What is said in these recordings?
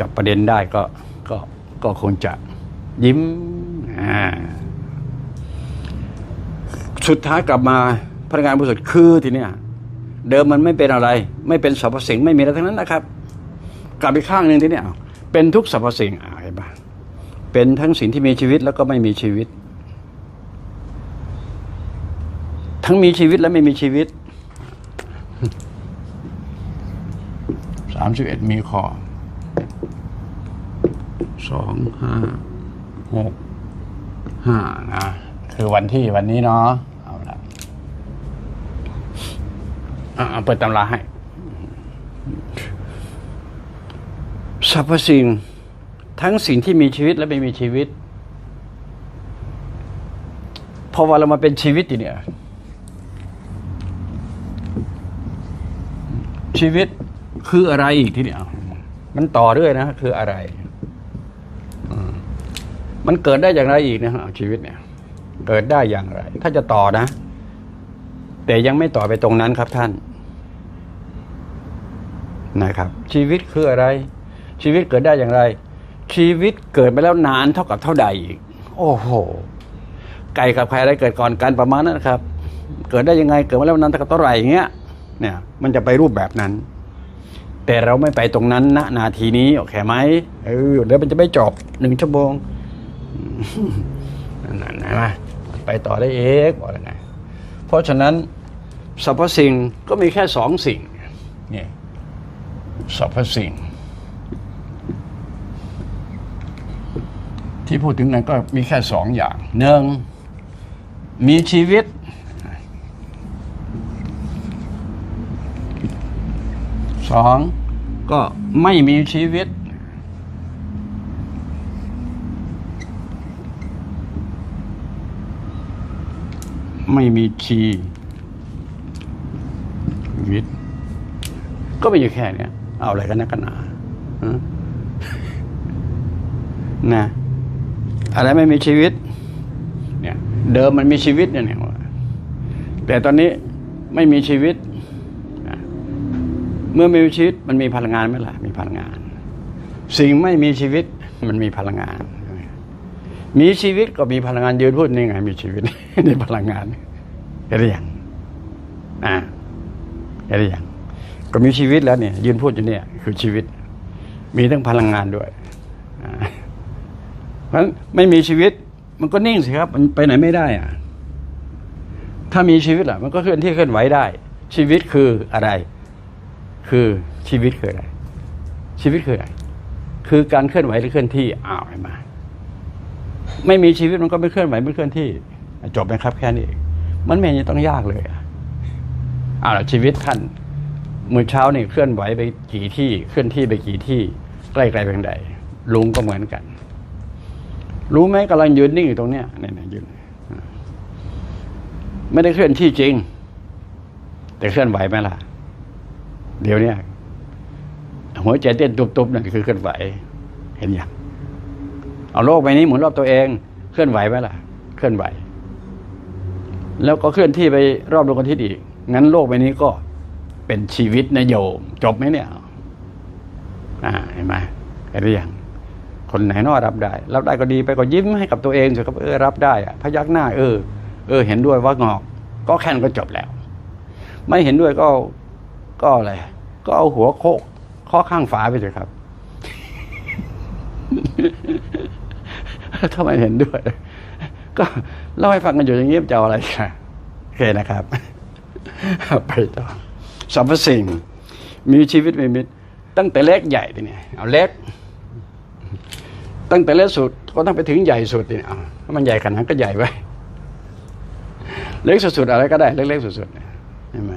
จับประเด็นได้ก็ก็ก็คงจะยิ้มอ่าสุดท้ายกลับมาพนักงานบริษัทคือทีเนี้ยเดิมมันไม่เป็นอะไร ไม่เป็นสรรพสิ่งไม่มีอะไรทั้งนั้นนะครับ กลับไปข้างหนึ่งทีเนี้ยเป็นทุกสรรพสิ่งอ่าเห็นปเป็นทั้งสิ่งที่มีชีวิตแล้วก็ไม่มีชีวิต ทั้งมีชีวิตและไม่มีชีวิตสามสิบเอ็ดมีข้อ สองห้าหกห้านะ คือวันที่วันนี้เนาะเอาละอะเอาเปิดตำราให้สรรพสิ่งทั้งสิ่งที่มีชีวิตและไม่มีชีวิตพอว่าเรามาเป็นชีวิตอยู่เนี่ย ชีวิตคืออะไรอีกทีเดียมันต่อเรื่อยนะ คืออะไร มันเกิดได้อย่างไรอีกนะฮะชีวิตเนี่ย เกิดได้อย่างไร ถ้าจะต่อนะ แต่ยังไม่ต่อไปตรงนั้นครับท่านนะครับ ชีวิตคืออะไร ชีวิตเกิดได้อย่างไร ชีวิตเกิดไปแล้วนานเท่ากับเท่าใดอีก โอ้โห ไก่กับใครอะไรเกิดก่อนกันประมาณนั้นนะครับ เกิดได้ยังไงเกิดมาแล้วนานเท่ากับเท่าไหร่อย่างเงี้ย เนี่ย มันจะไปรูปแบบนั้น แต่เราไม่ไปตรงนั้นณนาทีนี้โอเคไหมเออเดี๋ยวมันจะไม่จบหนึ่งชั่วโมง นั่นนะไปต่อได้เองบอกเลยนะ เพราะฉะนั้นสรรพสิ่งก็มีแค่สองสิ่งเนี่ยสรรพสิ่ง ที่พูดถึงนั้นก็มีแค่สองอย่างหนึ่งมีชีวิต สองก็ไม่มีชีวิต ไม่มีชีวิตก็ไม่อยู่แค่เนี้ยเอาอะไรกันนักกันหนานะอะไรไม่มีชีวิต เนี่ย เดิมมันมีชีวิตเนี่ยเนี่ยแต่ตอนนี้ไม่มีชีวิต เมื่อมีชีวิตมันมีพลังงานไหมล่ะ มีพลังงาน สิ่งไม่มีชีวิตมันมีพลังงาน มีชีวิตก็มีพลังงานยืนพูดนี่ไง มีชีวิตนี่พลังงานเห็นหรือยังอ่าเห็นหรือยังก็มีชีวิตแล้วเนี่ย ยืนพูดอยู่เนี่ย คือชีวิต มีทั้งพลังงานด้วยอ่าเพราะฉะนั้นไม่มีชีวิต มันก็นิ่งสิครับ มันไปไหนไม่ได้อะถ้ามีชีวิตล่ะ มันก็เคลื่อนที่เคลื่อนไหวได้ ชีวิตคืออะไร คือชีวิตคืออะไร ชีวิตคืออะไร คือการเคลื่อนไหวหรือเคลื่อนที่อ้าวเห็นไหม ไม่มีชีวิตมันก็ไม่เคลื่อนไหวไม่เคลื่อนที่ จบไหมครับแค่นี้ มันไม่ต้องยากเลยอะอ้าล้วชีวิตท่านเมื่อเช้านี่เคลื่อนไหวไปกี่ที่เคลื่อนที่ไปกี่ที่ใกล้ๆเพียงใดลุงก็เหมือนกัน รู้ไหมกำลังยืนนิ่งอยู่ตรงเนี้ยเนี่ยยืนไม่ได้เคลื่อนที่จริง แต่เคลื่อนไหวไหมล่ะ เดี๋ยวเนี้หัวใจเต้นตุบๆนั่นคือเคลื่อนไหว เห็นยัง เอาโลกใบนี้หมุนรอบตัวเอง เคลื่อนไหวไหมล่ะ เคลื่อนไหว แล้วก็เคลื่อนที่ไปรอบดวงอาทิตย์อีก งั้นโลกใบนี้ก็เป็นชีวิตนะโยม จบไหมเนี่ย อ่าเห็นไหมเห็นหรือยังคนไหนนอรับได้ รับได้ก็ดีไปก็ยิ้มให้กับตัวเองเถอะครับเออรับได้อะพยักหน้า เออ เออ เห็นด้วยว่างอก ก็แค่นก็จบแล้ว ไม่เห็นด้วยก็ก็อะไรก็เอาหัวโคกข้อข้างฝาไปเลยครับ ถ้าไมเห็นด้วย ก็เล่าให้ฟังกันอยู่อย่างนี้จะเอาอะไรค่ะโอเคนะครับ ไปต่อสรรพสิ่ง มีชีวิตไม่มีตั้งแต่เล็กใหญ่ทีเนี่ยเอาเล็ก ตั้งแต่เล็กสุดก็ต้องไปถึงใหญ่สุดเนี่ยถ้ามันใหญ่ขนาดนั้นก็ใหญ่ไว้เล็กสุดๆอะไรก็ได้ เล็กๆสุดๆใช่ไหม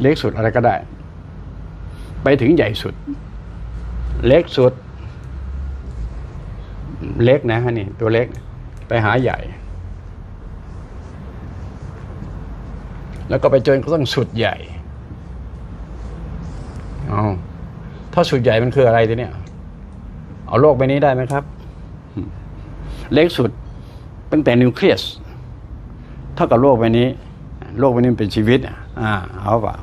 เล็กสุดอะไรก็ได้ ไปถึงใหญ่สุด เล็กสุด เล็กนะฮะนี่ตัวเล็กไปหาใหญ่ แล้วก็ไปจนก็ต้องสุดใหญ่เอาถ้าสุดใหญ่มันคืออะไรทีเนี้ยเอาโลกใบนี้ได้ไหมครับ เล็กสุดตั้งแต่นิวเคลียสเท่ากับโลกใบนี้ โลกใบนี้เป็นชีวิต อ่าเอาเปล่า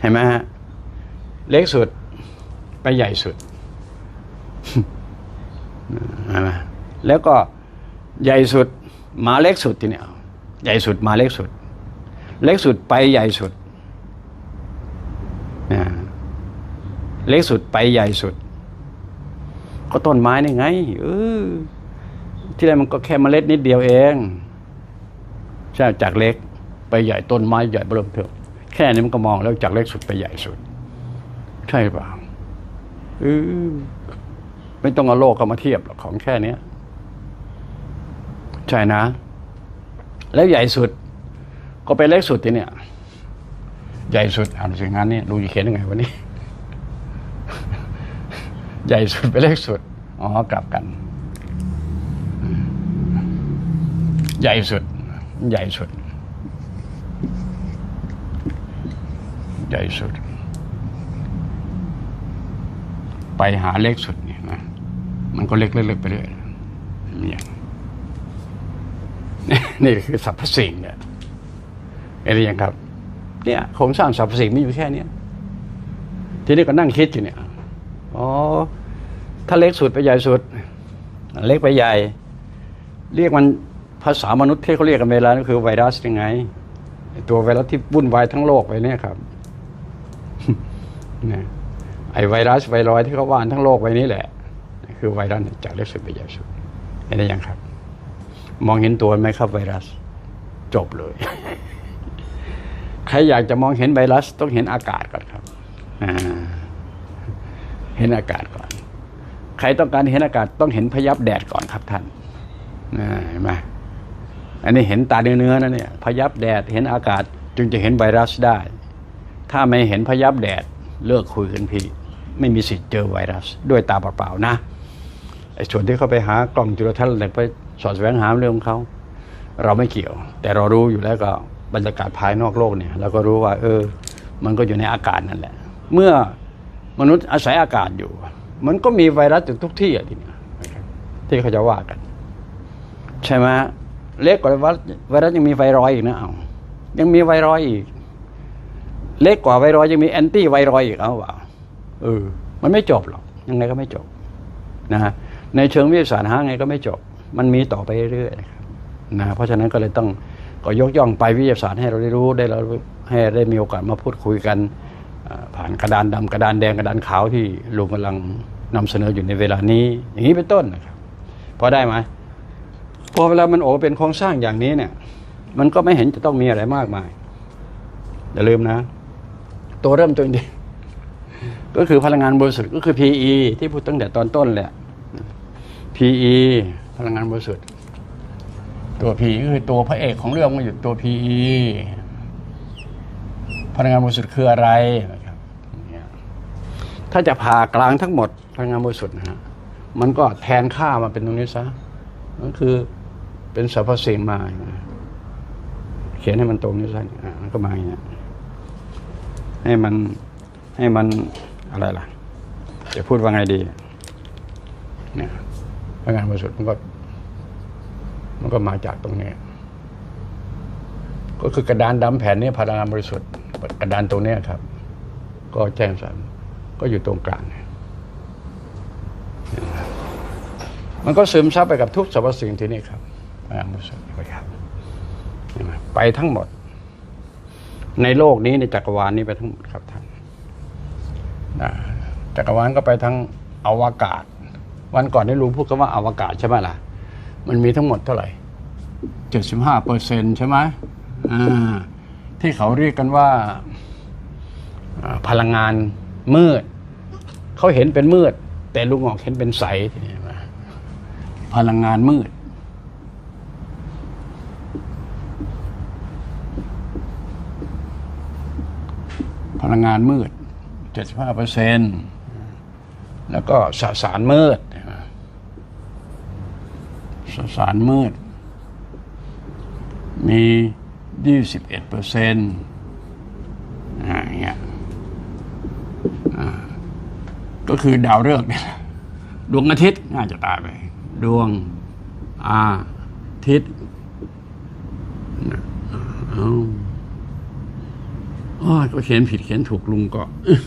เห็นไหมฮะ เล็กสุดไปใหญ่สุด ใช่ไหมแล้วก็ใหญ่สุดมาเล็กสุดทีเนี้ยใหญ่สุดมาเล็กสุด เล็กสุดไปใหญ่สุดอ่าเล็กสุดไปใหญ่สุด ก็ต้นไม้นี่ไงเออที่แรกมันก็แค่เมล็ดนิดเดียวเองใช่จากเล็กไปใหญ่ต้นไม้ใหญ่เบิ่มเถอะแค่นี้มันก็มองแล้วจากเล็กสุดไปใหญ่สุด ใช่เปล่าเออ ไม่ต้องเอาโลกเข้ามาเทียบหรอกของแค่เนี้ยใช่นะ แล้วใหญ่สุด ก็เป็นเล็กสุดทีเนี่ย ใหญ่สุดอ่านสิ่งานนี้ดูจะเขียนยังไงวันนี้ ใหญ่สุดไปนเล็กสุดอ๋อกลับกัน ใหญ่สุด ใหญ่สุด ใหญ่สุด ไปหาเล็กสุด มันก็เล็กเล็กๆไปเรื่อยเนี่ยนี่คือสรรพสิ่งเนี่ยเห็นหรือยังครับ เนี่ยโครงสร้างสรรพสิ่งมีอยู่แค่เนี้ยทีนี้ก็นั่งคิดอยู่เนี่ยอ๋อถ้าเล็กสุดไปใหญ่สุด เล็กไปใหญ่ เรียกมันภาษามนุษย์ที่เขาเรียกกันเวลาก็คือไวรัสยังไง ตัวไวรัสที่วุ่นวายทั้งโลกไปเนี่ยครับนี่ไอไวรัสไวรอยที่เขาว่านทั้งโลกไว้นี้แหละ คือไวรัสจากเล็กสุดไปใหญ่สุดเห็นได้ยังครับ มองเห็นตัวไหมครับไวรัส จบเลย ใครอยากจะมองเห็นไวรัสต้องเห็นอากาศก่อนครับเห็นอากาศก่อน ใครต้องการเห็นอากาศต้องเห็นพยับแดดก่อนครับท่านเห็นไหมอันนี้เห็นตาเนื้อๆนะเนี่ย พยับแดดเห็นอากาศจึงจะเห็นไวรัสได้ ถ้าไม่เห็นพยับแดดเลิกคุยกันพี่ ไม่มีสิทธิ์เจอไวรัส ด้วยตาเปล่าๆนะ ไอ้ส่วนที่เขาไปหากล่องจุลทรรศน์อะไรไปสอดแสวงหาเรื่องของเขาเราไม่เกี่ยว แต่เรารู้อยู่แล้วก็บรรยากาศภายนอกโลกเนี่ยเราก็รู้ว่า เออ มันก็อยู่ในอากาศนั่นแหละ เมื่อมนุษย์อาศัยอากาศอยู่ มันก็มีไวรัสอยู่ทุกที่อะทีเนี้ยที่เขาจะว่ากัน ใช่ไหมเล็กกว่าไวรัสไวรัสยังมีไวรอยอีกนะเอายังมีไวรอยอีก เล็กกว่าไวรอยยังมีแอนตี้ไวรอยอีกเอาเปล่าเออมันไม่จบหรอกยังไงก็ไม่จบนะฮะ ในเชิงวิทยาศาสตร์หาไงก็ไม่จบ มันมีต่อไปเรื่อยๆนะเพราะฉะนั้นก็เลยต้องก็ยกย่องไปวิทยาศาสตร์ให้เราได้รู้ได้เราให้ได้มีโอกาสมาพูดคุยกัน ผ่านกระดานดำกระดานแดงกระดานขาวที่ลุงกำลังนำเสนออยู่ในเวลานี้ อย่างนี้เป็นต้นนะครับพอได้ไหมพอเวลามันโอเป็นโครงสร้างอย่างนี้เนี่ย มันก็ไม่เห็นจะต้องมีอะไรมากมายอย่าลืมนะ ตัวเริ่มต้นดีก็คือพลังงานบริสุทธิ์ก็คือ PE ที่พูดตั้งแต่ตอนต้นแหละ PE พลังงานบริสุทธิ์ตัว PE ก็คือตัวพระเอกของเรื่องมันอยู่ตัว PE พลังงานบริสุทธิ์คืออะไรนะครับถ้าจะผ่ากลางทั้งหมดพลังงานบริสุทธิ์นะฮะมันก็แทนค่ามาเป็นตรงนี้ซะนั่นคือเป็นสรรพสิ่งมาอย่างเงี้ยเขียนให้มันตรงนี้ซะอะมันก็มาอย่างเงี้ยให้มันให้มันอะไรล่ะ จะพูดว่าไงดีเนี่ย พลังงานบริสุทธิ์มันก็ มันก็มาจากตรงนี้ ก็คือกระดานดำแผ่นนี้พลังงานบริสุทธิ์กระดานตรงนี้ครับ ก็แจ้งสารก็อยู่ตรงกลางมันก็ซึมซับไปกับทุกสรรพสิ่งที่นี่ครับพลังงานบริสุทธิ์ไปครับไปทั้งหมด ในโลกนี้ในจักรวาลนี้ไปทั้งหมดครับท่านจักรวาลก็ไปทั้งอวกาศ วันก่อนได้รู้พูดกันว่าอวกาศใช่ไหมล่ะ มันมีทั้งหมดเท่าไหร่เจ็ดสิบห้าเปอร์เซ็นใช่ไหมอ่าที่เขาเรียกกันว่าพลังงานมืด เขาเห็นเป็นมืด แต่ลุงออกเห็นเป็นใสทีนี้พลังงานมืด พลังงานมืด75เปอร์เซ็นแล้วก็สสารมืด สสารมืด มี 21เปอร์เซ็นต์อย่างเงี้ยก็คือดาวฤกษ์เนี่ยดวงอาทิตย์น่าจะตายไป ดวงอาทิตย์อาอ้อก็เขียนผิดเขียนถูกลุงก็อึ๊ะ